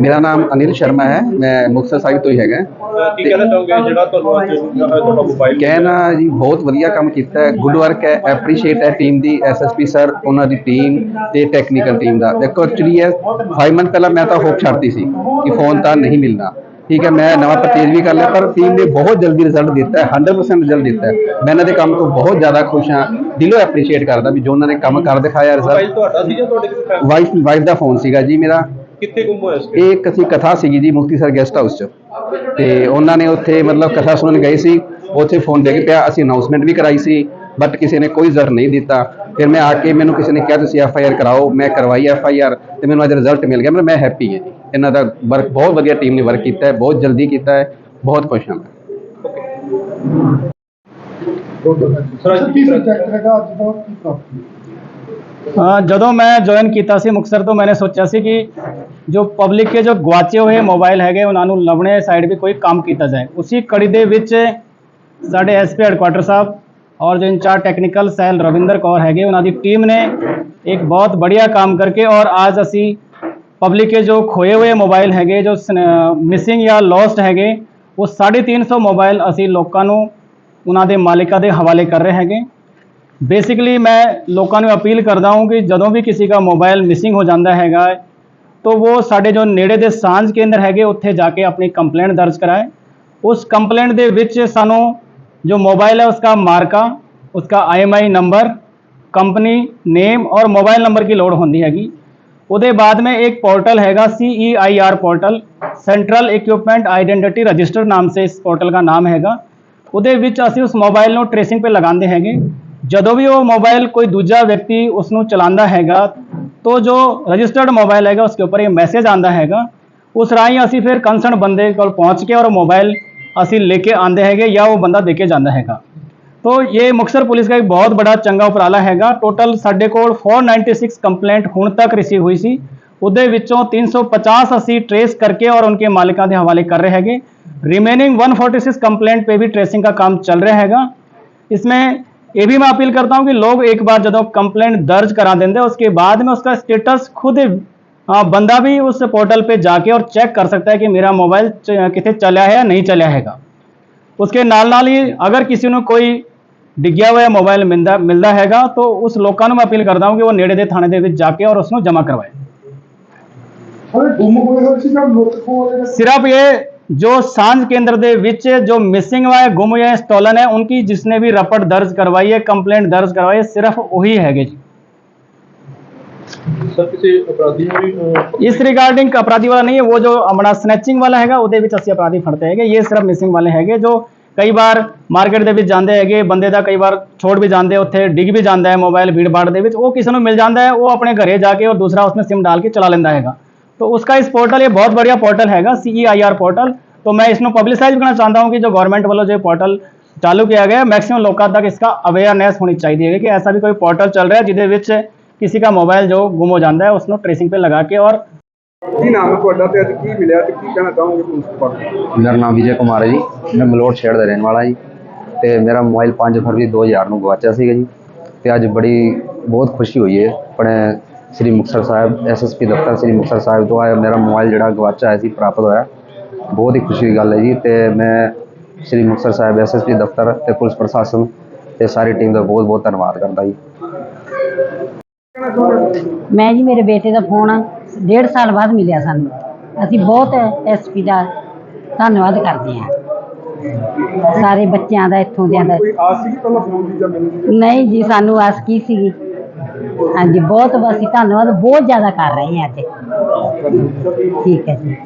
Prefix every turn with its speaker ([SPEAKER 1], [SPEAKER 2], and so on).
[SPEAKER 1] ਮੇਰਾ ਨਾਮ ਅਨਿਲ ਸ਼ਰਮਾ ਹੈ ਮੈਂ ਮੁਕਤਸਰ ਸਾਹਿਬ ਤੋਂ ਹੀ ਹੈਗਾ।
[SPEAKER 2] ਕੀ ਕਹਿਣਾ ਚਾਹੋਗੇ ਜਿਹੜਾ ਤੁਹਾਨੂੰ ਅੱਜ ਤੁਹਾਡਾ ਮੋਬਾਈਲ
[SPEAKER 1] ਕਹਿਣਾ ਜੀ ਬਹੁਤ ਵਧੀਆ ਕੰਮ ਕੀਤਾ ਹੈ। ਗੁੱਡ ਵਰਕ ਹੈ ਐਪਰੀਸ਼ੀਏਟ ਹੈ ਟੀਮ ਦੀ ਐਸਐਸਪੀ ਸਰ ਉਹਨਾਂ ਦੀ ਟੀਮ ਤੇ ਟੈਕਨੀਕਲ ਟੀਮ ਦਾ। ਦੇਖੋ ਐਕਚੁਅਲੀ ਇਹ 5 ਮੰਥ ਪਹਿਲਾਂ ਮੈਂ ਤਾਂ ਹੋਪ ਛੱਡਤੀ ਸੀ ਕਿ ਫੋਨ ਤਾਂ ਨਹੀਂ ਮਿਲਣਾ। ਠੀਕ ਹੈ ਮੈਂ ਨਵਾਂ ਪਰਚੇਜ ਵੀ ਕਰ ਲਿਆ ਪਰ ਟੀਮ ਨੇ ਬਹੁਤ ਜਲਦੀ ਰਿਜ਼ਲਟ ਦਿੱਤਾ ਹੈ 100% ਰਿਜ਼ਲਟ ਦਿੱਤਾ ਹੈ। ਮੈਂ ਇਹਨਾਂ ਦੇ ਕੰਮ ਤੋਂ ਬਹੁਤ ਜ਼ਿਆਦਾ ਖੁਸ਼ ਹਾਂ ਦਿਲੋਂ ਐਪਰੀਸ਼ੀਏਟ ਕਰਦਾ ਵੀ ਜੋ ਉਹਨਾਂ ਨੇ ਕੰਮ ਕਰ ਦਿਖਾਇਆ ਰਿਜ਼ਲਟ
[SPEAKER 2] ਤੁਹਾਡਾ ਸੀ ਜਾਂ ਤੁਹਾਡੇ ਕਿਸੇ friend-
[SPEAKER 1] ਵਾਈਫ ਵਾਈਫ ਦਾ ਫੋਨ ਸੀਗਾ ਜੀ ਮੇਰਾ।
[SPEAKER 2] ਕਿੱਥੇ ਗੁੰਮ ਹੋਇਆ ਸੀ?
[SPEAKER 1] ਇਹ ਇੱਕ ਅਸੀਂ ਕਥਾ ਸੀਗੀ ਜੀ ਮੁਕਤੀਸਰ ਗੈਸਟ ਹਾਊਸ 'ਚ। ਤੇ ਉਹਨਾਂ ਨੇ ਉੱਥੇ ਮਤਲਬ ਕਥਾ ਸੁਣਨ ਗਏ ਸੀ। ਉੱਥੇ ਫੋਨ ਡਿੱਗ ਪਿਆ ਅਸੀਂ ਅਨਾਉਂਸਮੈਂਟ ਵੀ ਕਰਾਈ ਸੀ ਬਟ ਕਿਸੇ ਨੇ ਕੋਈ ਜ਼ਰ ਨਹੀਂ ਦਿੱਤਾ। ਫਿਰ ਮੈਂ ਆ ਕੇ ਮੈਨੂੰ ਕਿਸੇ ਨੇ ਕਿਹਾ ਤੁਸੀਂ ਐਫ ਆਈ ਆਰ ਕਰਾਓ ਮੈਂ ਕਰਵਾਈ ਐਫ ਆਈ ਆਰ ਤੇ ਮੈਨੂੰ ਅੱਜ ਰਿਜ਼ਲਟ ਮਿਲ ਗਿਆ। ਮਤਲਬ ਮੈਂ ਹੈਪੀ ਹਾਂ ਜੀ। ਇਹਨਾਂ ਦਾ ਵਰਕ ਬਹੁਤ ਵਧੀਆ ਟੀਮ ਨੇ ਵਰਕ ਕੀਤਾ ਹੈ ਬਹੁਤ ਜਲਦੀ ਕੀਤਾ ਹੈ ਬਹੁਤ ਖੁਸ਼ ਹਾਂ ਮੈਂ।
[SPEAKER 3] ਜਦੋਂ ਮੈਂ ਜੁਆਇਨ ਕੀਤਾ ਸੀ ਮੁਕਤਸਰ ਤੋਂ ਮੈंने ਸੋਚਿਆ ਸੀ ਕਿ ਜੋ ਪਬਲਿਕ ਕੇ ਜੋ ਗਵਾਚੇ ਹੋਏ ਮੋਬਾਈਲ ਹੈਗੇ, ਉਹਨਾਂ ਨੂੰ ਲੱਭਣੇ ਸਾਈਡ ਵੀ ਕੋਈ ਕੰਮ ਕੀਤਾ ਜਾਏ। ਉਸੇ ਕੜੀ ਦੇ ਵਿੱਚ ਸਾਡੇ ਐਸਪੀ ਹੈਡਕੁਆਟਰ ਸਾਹਿਬ ਔਰ ਜੋ incharge technical cell Ravinder Kaur ਹੈਗੇ, ਉਹਨਾਂ ਦੀ ਟੀਮ ਨੇ ਇੱਕ ਬਹੁਤ ਬੜੀਆ ਕੰਮ ਕਰਕੇ ਔਰ ਅੱਜ ਅਸੀਂ ਪਬਲਿਕ ਕੇ ਜੋ ਖੋਏ ਹੋਏ ਮੋਬਾਈਲ ਹੈਗੇ, ਜੋ ਮਿਸਿੰਗ ਜਾਂ ਲੋਸਟ ਹੈਗੇ, ਉਹ 350 ਮੋਬਾਈਲ ਅਸੀਂ ਲੋਕਾਂ ਨੂੰ ਉਹਨਾਂ ਦੇ ਮਾਲਿਕਾਂ ਦੇ ਹਵਾਲੇ ਕਰ ਰਹੇ ਹੈਗੇ। ਬੇਸਿਕਲੀ ਮੈਂ ਲੋਕਾਂ ਨੂੰ ਅਪੀਲ ਕਰਦਾ ਹਾਂ ਕਿ ਜਦੋਂ ਵੀ ਕਿਸੇ ਦਾ ਮੋਬਾਈਲ ਮਿਸਿੰਗ ਹੋ ਜਾਂਦਾ ਹੈਗਾ ਹੈ, ਤਾਂ ਉਹ ਸਾਡੇ ਜੋ ਨੇੜੇ ਦੇ ਸਾਂਝ ਕੇਂਦਰ ਹੈਗੇ ਉੱਥੇ ਜਾ ਕੇ ਆਪਣੀ ਕੰਪਲੇਂਟ ਦਰਜ ਕਰਾਏ ਉਸ ਕੰਪਲੇਂਟ ਦੇ ਵਿੱਚ ਸਾਨੂੰ ਜੋ मोबाइल है उसका मार्का उसका आईएमआई नंबर ਕੰਪਨੀ ਨੇਮ ਔਰ ਮੋਬਾਈਲ ਨੰਬਰ ਕੀ ਲੋੜ ਹੁੰਦੀ ਹੈਗੀ ਉਹਦੇ ਬਾਅਦ में एक पोर्टल हैगा C E I R portal central equipment identity register नाम से इस पोर्टल का नाम हैगा ਉਹਦੇ ਵਿੱਚ ਅਸੀਂ ਉਸ ਮੋਬਾਈਲ ਨੂੰ ਟ੍ਰੇਸਿੰਗ ਤੇ ਲਗਾਉਂਦੇ ਹੈਗੇ ਜਦੋਂ ਵੀ ਉਹ ਮੋਬਾਈਲ ਕੋਈ ਦੂਜਾ ਵਿਅਕਤੀ ਉਸ ਨੂੰ ਚਲਾਉਂਦਾ ਹੈਗਾ तो जो ਰਜਿਸਟਰਡ ਮੋਬਾਈਲ ਹੈਗਾ ਉਸਕੇ ਉੱਪਰ ਇਹ ਮੈਸੇਜ ਆਂਦਾ ਹੈਗਾ ਉਸ ਰਾਹੀਂ ਅਸੀਂ ਫਿਰ ਕੰਸਰਨ ਬੰਦੇ ਕੋਲ ਪਹੁੰਚ ਕੇ ਔਰ ਮੋਬਾਈਲ ਅਸੀਂ ਲੈ ਕੇ ਆਂਦੇ ਹੈਗੇ ਜਾਂ ਉਹ ਬੰਦਾ ਦੇ ਕੇ ਜਾਂਦਾ ਹੈਗਾ ਤੋ ਇਹ ਮੁਕਤਸਰ ਪੁਲਿਸ ਦਾ ਇੱਕ ਬਹੁਤ ਬੜਾ ਚੰਗਾ ਉਪਰਾਲਾ ਹੈਗਾ ਟੋਟਲ ਸਾਡੇ ਕੋਲ 496 ਕੰਪਲੇਂਟ ਹੁਣ ਤੱਕ ਰਿਸੀਵ ਹੋਈ ਸੀ ਉਹਦੇ ਵਿੱਚੋਂ 350 ਅਸੀਂ ट्रेस करके और उनके मालिकों के हवाले कर रहे हैगे रिमेनिंग 146 कंप्लेंट पे भी ट्रेसिंग का काम चल रहा हैगा इसमें ये भी मैं अपील करता हूं कि लोग एक बार जब कंप्लेंट दर्ज करा देंगे उसके बाद में उसका स्टेटस खुद हाँ, बंदा भी उस पोर्टल पे जाके और चेक कर सकता है कि मेरा मोबाइल च- कितने चला है या नहीं चला हैगा उसके नाल नाल ही अगर किसी ਨੂੰ ਕੋਈ ਡਿੱਗਿਆ ਹੋਇਆ ਮੋਬਾਈਲ ਮਿਲਦਾ ਮਿਲਦਾ ਹੈਗਾ ਤਾਂ ਉਸ ਲੋਕਾਂ ਨੂੰ ਮੈਂ ਅਪੀਲ ਕਰਦਾ ਹਾਂ ਕਿ ਉਹ ਨੇੜੇ ਦੇ ਥਾਣੇ ਦੇ ਵਿੱਚ ਜਾ ਕੇ ਔਰ ਉਸ ਨੂੰ ਜਮ੍ਹਾਂ ਕਰਵਾਏ
[SPEAKER 4] ਸਾਰੇ ਗੁੰਮ ਹੋਏ ਹੋਏ ਸੀ ਜਾਂ ਲੁੱਟ ਖੋਹ ਵਾਲੇ ਨੇ
[SPEAKER 3] सिर्फ ये जो सांझ केंद्र ਦੇ ਵਿੱਚ जो मिसिंग हुआ है गुम हुआ है स्टोलन है उनकी जिसने भी रपट दर्ज करवाई है कंप्लेंट दर्ज करवाई है सिर्फ वही हैगे जी
[SPEAKER 2] ਸਰ ਕਿਸੇ ਅਪਰਾਧੀ ਨੂੰ ਵੀ ਅਹ,
[SPEAKER 3] ਇਸ ਰਿਗਾਰਡਿੰਗ ਅਪਰਾਧੀ ਵਾਲਾ ਨਹੀਂ ਹੈ ਉਹ ਜੋ ਆਪਣਾ ਸਨੈਚਿੰਗ ਵਾਲਾ ਹੈਗਾ ਉਹਦੇ ਵਿੱਚ ਅਸੀਂ ਅਪਰਾਧੀ ਫੜਦੇ ਹੈਗੇ ਇਹ ਸਿਰਫ ਮਿਸਿੰਗ ਵਾਲੇ ਹੈਗੇ ਜੋ ਕਈ ਵਾਰ ਮਾਰਕੀਟ ਦੇ ਵਿੱਚ ਜਾਂਦੇ ਹੈਗੇ ਬੰਦੇ ਦਾ ਕਈ ਵਾਰ ਛੋੜ ਵੀ ਜਾਂਦੇ ਉੱਥੇ ਡਿੱਗ ਵੀ ਜਾਂਦਾ ਹੈ ਮੋਬਾਈਲ ਭੀੜ ਭਾੜ ਦੇ ਵਿੱਚ ਉਹ ਕਿਸੇ ਨੂੰ ਮਿਲ ਜਾਂਦਾ ਹੈ ਉਹ ਆਪਣੇ ਘਰੇ ਜਾ ਕੇ ਔਰ ਦੂਸਰਾ उसमें सिम डाल के चला लेता हैगा तो उसका इस पोर्टल ये बहुत बढ़िया पोर्टल हैगा सी पोर्टल तो मैं इसमें पब्लिसाइज करना चाहता हूँ कि जो गवर्नमेंट वालों जो पोर्टल ਚਾਲੂ ਕੀਤਾ ਗਿਆ ਮੈਕਸਿਮਮ ਲੋਕਾਂ ਤੱਕ ਇਸਕਾ ਅਵੇਅਰਨੈਸ ਹੋਣੀ ਚਾਹੀਦੀ ਹੈ ਕਿ ਐਸਾ ਵੀ ਕੋਈ ਪੋਰਟਲ ਚੱਲ ਰਿਹਾ ਜਿਹਦੇ ਵਿੱਚ ਕਿਸੇ ਦਾ ਮੋਬਾਈਲ ਜੋ ਗੁੰਮ ਹੋ ਜਾਂਦਾ ਹੈ ਉਸ ਨੂੰ ਟ੍ਰੇਸਿੰਗ ਤੇ ਲਗਾ ਕੇ ਔਰ
[SPEAKER 4] ਕੀ ਨਾਮ ਹੈ ਤੁਹਾਡਾ ਤੇ ਅੱਜ ਕੀ ਮਿਲਿਆ ਤੇ ਕੀ ਕਹਿਣਾ ਚਾਹੋਗੇ ਪੁਲਿਸ ਪਾਰਟੀ
[SPEAKER 1] ਮੇਰਾ ਨਾਮ ਵਿਜੇ ਕੁਮਾਰ ਹੈ ਜੀ। ਮੈਂ ਮਲੋਟ ਸ਼ਹਿਰ ਦਾ ਰਹਿਣ ਵਾਲਾ ਜੀ। ਤੇ ਮੇਰਾ ਮੋਬਾਈਲ 5 ਫਰਵਰੀ 2000 ਨੂੰ ਗਵਾਚਿਆ ਸੀਗਾ ਜੀ। ਤੇ ਅੱਜ ਬੜੀ ਬਹੁਤ ਖੁਸ਼ੀ ਹੋਈ ਹੈ। ਆਪਣੇ ਸ੍ਰੀ ਮੁਕਤਸਰ ਸਾਹਿਬ ਐਸਐਸਪੀ ਦਫ਼ਤਰ ਸ੍ਰੀ ਮੁਕਤਸਰ ਸਾਹਿਬ ਤੋਂ ਆਇਆ। ਮੇਰਾ ਮੋਬਾਈਲ ਜਿਹੜਾ ਗਵਾਚਿਆ ਹੋਇਆ ਸੀ ਪ੍ਰਾਪਤ ਹੋਇਆ। ਬਹੁਤ ਹੀ ਖੁਸ਼ੀ ਦੀ ਗੱਲ ਹੈ ਜੀ ਤੇ ਮੈਂ ਸ੍ਰੀ ਮੁਕਤਸਰ ਸਾਹਿਬ ਐਸਐਸਪੀ ਦਫ਼ਤਰ ਤੇ ਪੁਲਿਸ ਪ੍ਰਸ਼ਾਸਨ ਤੇ ਸਾਰੀ ਟੀਮ ਦਾ ਬਹੁਤ ਬਹੁਤ ਧੰਨਵਾਦ ਕਰਦਾ ਜੀ।
[SPEAKER 5] ਮੈਂ ਜੀ ਮੇਰੇ ਬੇਟੇ ਦਾ ਫੋਨ ਡੇਢ ਸਾਲ ਬਾਅਦ ਮਿਲਿਆ ਸਾਨੂੰ। ਅਸੀਂ ਬਹੁਤ ਐਸਪੀ ਦਾ ਧੰਨਵਾਦ ਕਰਦੇ ਹਾਂ। ਸਾਰੇ ਬੱਚਿਆਂ ਦਾ ਇੱਥੋਂ ਦਿਆਂ ਦਾ।
[SPEAKER 4] ਕੋਈ ਆਸ ਸੀ ਕਿ ਪਹਿਲਾਂ ਫੋਨ ਦੀ ਜਾਂ ਮਿਲਣੀ
[SPEAKER 5] ਨਹੀਂ ਜੀ ਸਾਨੂੰ ਆਸ ਕੀ ਸੀਗੀ? ਹਾਂਜੀ ਬਹੁਤ ਅਸੀਂ ਧੰਨਵਾਦ ਬਹੁਤ ਜ਼ਿਆਦਾ ਕਰ ਰਹੇ ਹਾਂ ਅੱਜ ਠੀਕ ਹੈ ਜੀ।